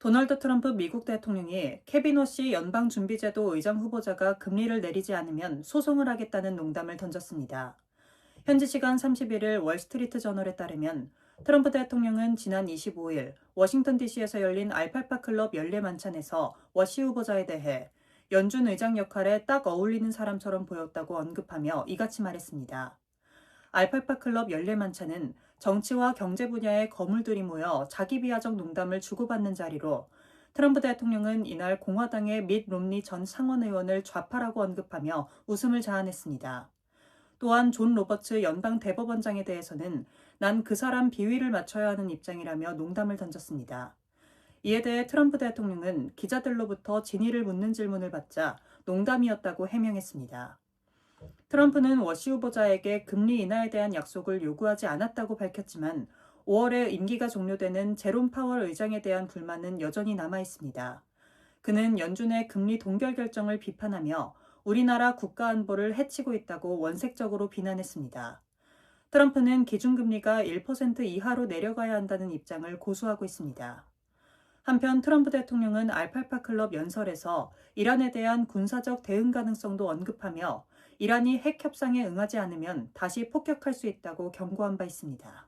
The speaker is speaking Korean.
도널드 트럼프 미국 대통령이 케빈 호시 연방준비제도 의장 후보자가 금리를 내리지 않으면 소송을 하겠다는 농담을 던졌습니다. 현지 시간 31일 월스트리트 저널에 따르면 트럼프 대통령은 지난 25일 워싱턴 DC에서 열린 알팔파 클럽 연례 만찬에서 워시 후보자에 대해 연준 의장 역할에 딱 어울리는 사람처럼 보였다고 언급하며 이같이 말했습니다. 알팔파 클럽 연례 만찬은 정치와 경제 분야의 거물들이 모여 자기 비하적 농담을 주고받는 자리로 트럼프 대통령은 이날 공화당의 밋 롬니 전 상원 의원을 좌파라고 언급하며 웃음을 자아냈습니다. 또한 존 로버츠 연방 대법원장에 대해서는 난 그 사람 비위를 맞춰야 하는 입장이라며 농담을 던졌습니다. 이에 대해 트럼프 대통령은 기자들로부터 진위를 묻는 질문을 받자 농담이었다고 해명했습니다. 트럼프는 워시 후보자에게 금리 인하에 대한 약속을 요구하지 않았다고 밝혔지만 5월에 임기가 종료되는 제롬 파월 의장에 대한 불만은 여전히 남아 있습니다. 그는 연준의 금리 동결 결정을 비판하며 우리나라 국가 안보를 해치고 있다고 원색적으로 비난했습니다. 트럼프는 기준금리가 1% 이하로 내려가야 한다는 입장을 고수하고 있습니다. 한편 트럼프 대통령은 알팔파 클럽 연설에서 이란에 대한 군사적 대응 가능성도 언급하며 이란이 핵 협상에 응하지 않으면 다시 폭격할 수 있다고 경고한 바 있습니다.